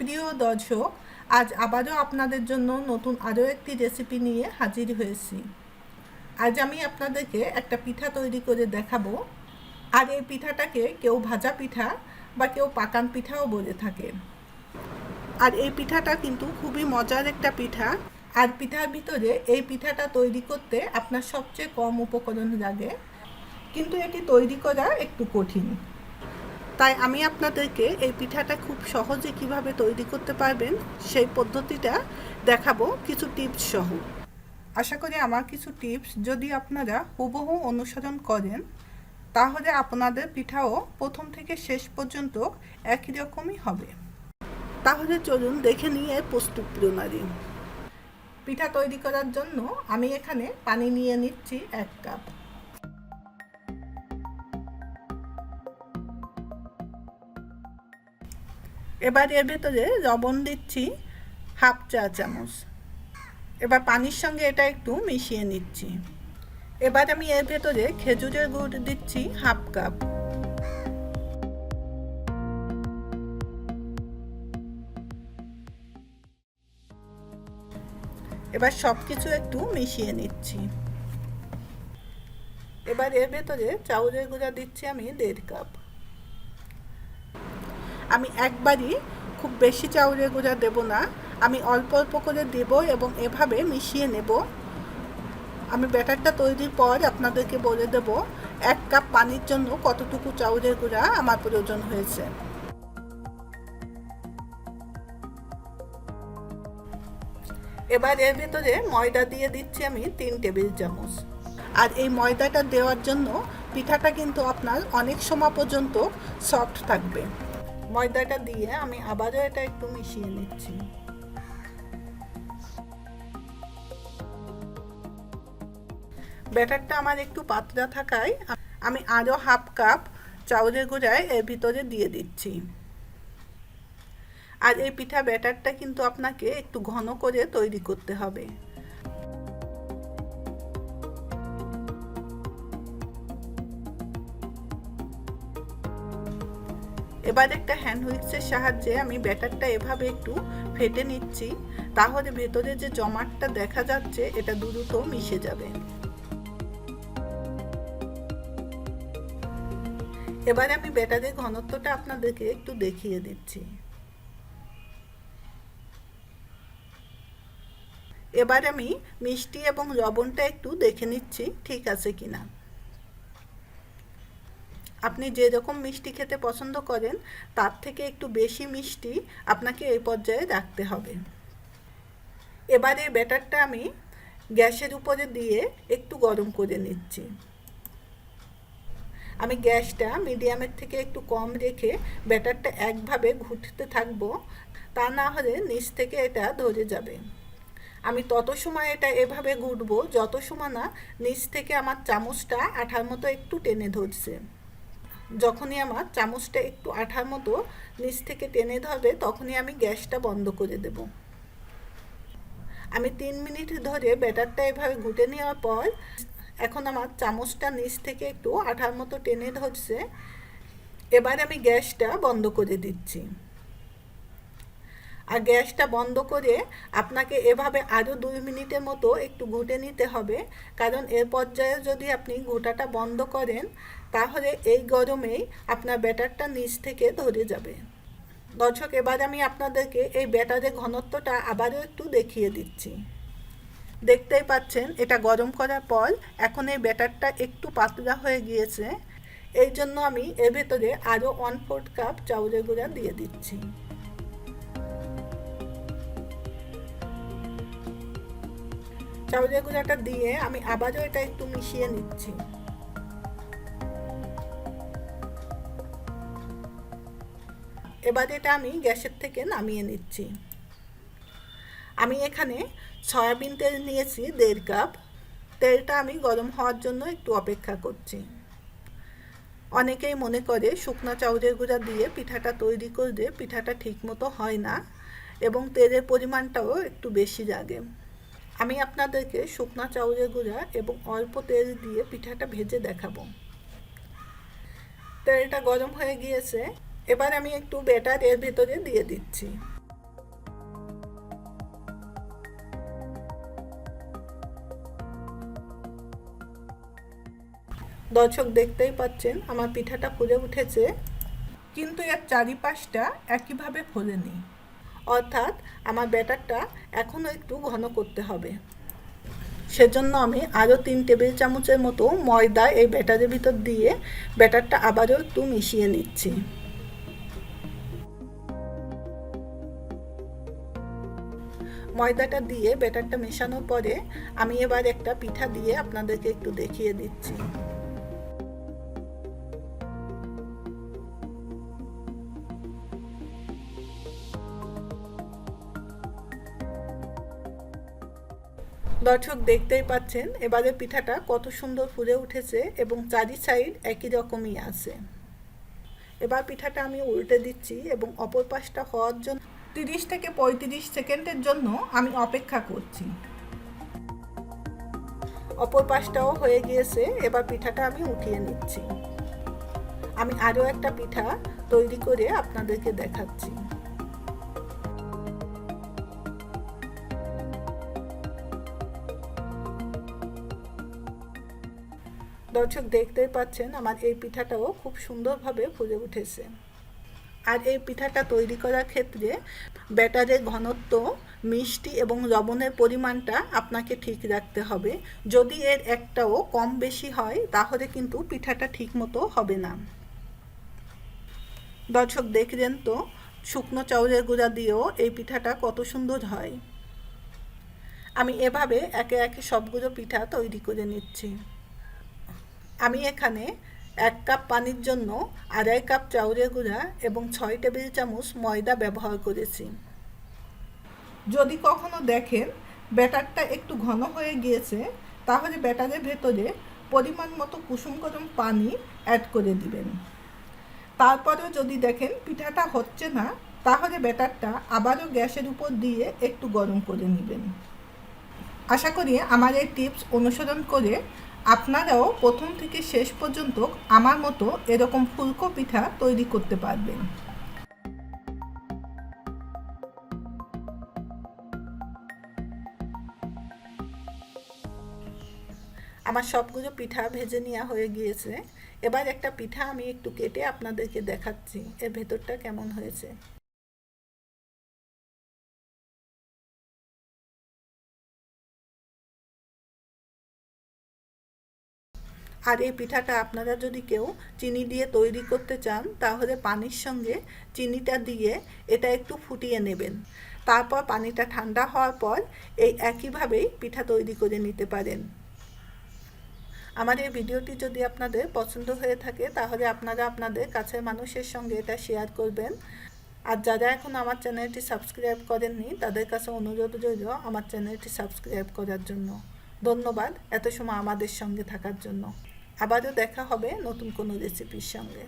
প্রিয় দর্শক, আজ আবারও আপনাদের জন্য নতুন আরও একটি রেসিপি নিয়ে হাজির হয়েছি। আজ আমি আপনাদেরকে একটা পিঠা তৈরি করে দেখাবো। আর এই পিঠাটাকে কেউ ভাজা পিঠা বা কেউ পাকান পিঠাও বলে থাকে। আর এই পিঠাটা কিন্তু খুবই মজার একটা পিঠা। আর পিঠার ভিতরে এই পিঠাটা তৈরি করতে আপনার সবচেয়ে কম উপকরণ লাগে। কিন্তু এটি তৈরি করা একটু কঠিন। তাই আমি আপনাদেরকে এই পিঠাটা খুব সহজে কীভাবে তৈরি করতে পারবেন সেই পদ্ধতিটা দেখাবো কিছু টিপস সহ। আশা করি আমার কিছু টিপস যদি আপনারা হুবহু অনুসরণ করেন, তাহলে আপনাদের পিঠাও প্রথম থেকে শেষ পর্যন্ত একই রকমই হবে। তাহলে চলুন দেখে নিয়ে প্রস্তুত প্রণালী। পিঠা তৈরি করার জন্য আমি এখানে পানি নিয়ে নিচ্ছি এক কাপ। এবার এর ভেতরে লবণ দিচ্ছি হাফ চা চামচ। এবার পানির সঙ্গে এটা একটু মিশিয়ে নিচ্ছি। এবার আমি এর ভেতরে খেজুরের গুড় দিচ্ছি হাফ কাপ। এবার সব কিছু একটু মিশিয়ে নিচ্ছি। এবার এর ভেতরে চাউলের গুঁড়া দিচ্ছি আমি দেড় কাপ। আমি একবারই খুব বেশি চাউলের গুঁড়া দেব না। আমি অল্প অল্প করে দেব এবং এভাবে মিশিয়ে নেব। আমি ব্যাটারটা তৈরির পর আপনাদেরকে বলে দেব, এক কাপ পানির জন্য কতটুকু চাউলের গুঁড়া আমার প্রয়োজন হয়েছে। এবার এর ভেতরে ময়দা দিয়ে দিচ্ছি আমি তিন টেবিল চামচ। আর এই ময়দাটা দেওয়ার জন্য পিঠাটা কিন্তু আপনার অনেক সময় পর্যন্ত সফট থাকবে। ময়দাটা দিয়ে আমি আবারও এটা একটু মিশিয়ে নিচ্ছি। ব্যাটারটা আমার একটু পাতলা থাকায় আমি আরও হাফ কাপ চাউলের গুঁড়ায় এর ভিতরে দিয়ে দিচ্ছি। আর এই পিঠা ব্যাটারটা কিন্তু আপনাকে একটু ঘন করে তৈরি করতে হবে। এবার একটা হ্যান্ড হুইক্সের সাহায্যে আমি ব্যাটারটা এভাবে একটু ফেটে নিচ্ছি, তাহলে ভেতরে যে জমাটটা দেখা যাচ্ছে, এটা দ্রুত মিশে যাবে। এবার আমি ব্যাটারের ঘনত্বটা আপনাদেরকে একটু দেখিয়ে দিচ্ছি। এবার আমি মিষ্টি এবং লবণটা একটু দেখে নিচ্ছি, ঠিক আছে কিনা। আপনি যে রকম মিষ্টি খেতে পছন্দ করেন, তার থেকে একটু বেশি মিষ্টি আপনাকে এই পর্যায়ে রাখতে হবে। এবারে ব্যাটারটা আমি গ্যাসের উপরে দিয়ে একটু গরম করে নিচ্ছি। আমি গ্যাসটা মিডিয়ামের থেকে একটু কম রেখে ব্যাটারটা একভাবে ঘুরতে থাকব, তা না হলে নিচ থেকে এটা ধরে যাবে। আমি তত সময় এটা এভাবে ঘুরবো যত সময় না নিচ থেকে আমার চামচটা আঠার মতো একটু টেনে ধরছে। যখনই আমার চামচটা একটু আঠার মতো নিচ থেকে টেনে ধরবে, তখনই আমি গ্যাসটা বন্ধ করে দেব। আমি তিন মিনিট ধরে ব্যাটারটা এভাবে ঘুটে নেওয়ার পর, এখন আমার চামচটা নিচ থেকে একটু আঠার মতো টেনে ধরছে, এবার আমি গ্যাসটা বন্ধ করে দিচ্ছি। আর গ্যাসটা বন্ধ করে আপনাকে এভাবে আরও দুই মিনিটের মতো একটু ঘুটে নিতে হবে। কারণ এর পর্যায়ে যদি আপনি ঘোটাটা বন্ধ করেন, তাহলে এই গরমেই আপনার ব্যাটারটা নিচ থেকে ধরে যাবে। দর্শক, এবার আমি আপনাদেরকে এই ব্যাটারের ঘনত্বটা আবারও একটু দেখিয়ে দিচ্ছি। দেখতেই পাচ্ছেন, এটা গরম করার পর এখন এই ব্যাটারটা একটু পাতলা হয়ে গিয়েছে। এই জন্য আমি এর ভেতরে আরও ওয়ান ফোর্থ কাপ চাউলের গুঁড়া দিয়ে দিচ্ছি। চাউলের গুঁড়াটা দিয়ে আমি আবারও এটা একটু মিশিয়ে নিচ্ছি। এবার এটা আমি গ্যাসের থেকে নামিয়ে নিচ্ছি। আমি এখানে সয়াবিন তেল নিয়েছি দেড় কাপ। তেলটা আমি গরম হওয়ার জন্য একটু অপেক্ষা করছি। অনেকেই মনে করে শুকনো চাউলের গুঁড়া দিয়ে পিঠাটা তৈরি করলে পিঠাটা ঠিকমতো হয় না এবং তেলের পরিমাণটাও একটু বেশি লাগে। আমি আপনাদেরকে শুকনা চাউলের গুঁড়া এবং অল্প তেল দিয়ে পিঠাটা ভেজে দেখাবো। তেলটা গরম হয়ে গিয়েছে। এবার আমি একটু ব্যাটার এর ভেতরে দিয়ে দিচ্ছি। দর্শক দেখতেই পাচ্ছেন, আমার পিঠাটা ফুলে উঠেছে। কিন্তু এর চারিপাশটা একইভাবে ফোলেনি। অর্থাৎ আমার ব্যাটারটা এখনও একটু ঘন করতে হবে। সেজন্য আমি আরও তিন টেবিল চামচের মতো ময়দা এই ব্যাটারের ভিতর দিয়ে ব্যাটারটা আবারও একটু মিশিয়ে নিচ্ছি। ময়দাটা দিয়ে ব্যাটারটা মেশানোর পরে আমি এবার একটা পিঠা দিয়ে আপনাদেরকে একটু দেখিয়ে দিচ্ছি। দর্শক দেখতেই পাচ্ছেন এবারে পিঠাটা কত সুন্দর ফুলে উঠেছে এবং চারি সাইড একই রকমই আছে। এবার পিঠাটা আমি উল্টে দিচ্ছি এবং অপর পাশটা হওয়ার জন্য তিরিশ থেকে পঁয়ত্রিশ সেকেন্ডের জন্য আমি অপেক্ষা করছি। অপর পাশটাও হয়ে গিয়েছে, এবার পিঠাটা আমি উঠিয়ে নিচ্ছি। আমি আরও একটা পিঠা তৈরি করে আপনাদেরকে দেখাচ্ছি। দর্শক দেখতেই পাচ্ছেন, আমার এই পিঠাটাও খুব সুন্দরভাবে ফুলে উঠেছে। আর এই পিঠাটা তৈরি করার ক্ষেত্রে ব্যাটারের ঘনত্ব, মিষ্টি এবং লবণের পরিমাণটা আপনাকে ঠিক রাখতে হবে। যদি এর একটাও কম বেশি হয়, তাহলে কিন্তু পিঠাটা ঠিক মতো হবে না। দর্শক দেখলেন তো, শুকনো চাউলের গুঁড়া দিয়েও এই পিঠাটা কত সুন্দর হয়। আমি এভাবে একে একে সবগুলো পিঠা তৈরি করে নিচ্ছি। আমি এখানে এক কাপ পানির জন্য আড়াই কাপ চাউলের গুঁড়া এবং ছয় টেবিল চামচ ময়দা ব্যবহার করেছি। যদি কখনো দেখেন ব্যাটারটা একটু ঘন হয়ে গিয়েছে, তাহলে ব্যাটারের ভেতরে পরিমাণ মতো কুসুম গরম পানি অ্যাড করে দিবেন। তারপরেও যদি দেখেন পিঠাটা হচ্ছে না, তাহলে ব্যাটারটা আবারও গ্যাসের উপর দিয়ে একটু গরম করে নেবেন। আশা করি আমার এই টিপস অনুসরণ করে আপনারাও প্রথম থেকে শেষ পর্যন্ত আমার মতো এরকম ফুলকো পিঠা তৈরি করতে পারবেন। আমার সবগুলো পিঠা ভেজে নেওয়া হয়ে গিয়েছে। এবার একটা পিঠা আমি একটু কেটে আপনাদেরকে দেখাচ্ছি। এর ভেতরটা কেমন হয়েছে? আর এই পিঠাটা আপনারা যদি কেউ চিনি দিয়ে তৈরি করতে চান, তাহলে পানির সঙ্গে চিনিটা দিয়ে এটা একটু ফুটিয়ে নেবেন। তারপর পানিটা ঠান্ডা হওয়ার পর এই একইভাবেই পিঠা তৈরি করে নিতে পারেন। আমার এই ভিডিওটি যদি আপনাদের পছন্দ হয়ে থাকে, তাহলে আপনারা আপনাদের কাছের মানুষের সঙ্গে এটা শেয়ার করবেন। আর যারা এখন আমার চ্যানেলটি সাবস্ক্রাইব করেননি, তাদের কাছে অনুরোধ রইল আমার চ্যানেলটি সাবস্ক্রাইব করার জন্য। ধন্যবাদ এত সময় আমাদের সঙ্গে থাকার জন্য। আবারও দেখা হবে নতুন কোনো রেসিপির সঙ্গে।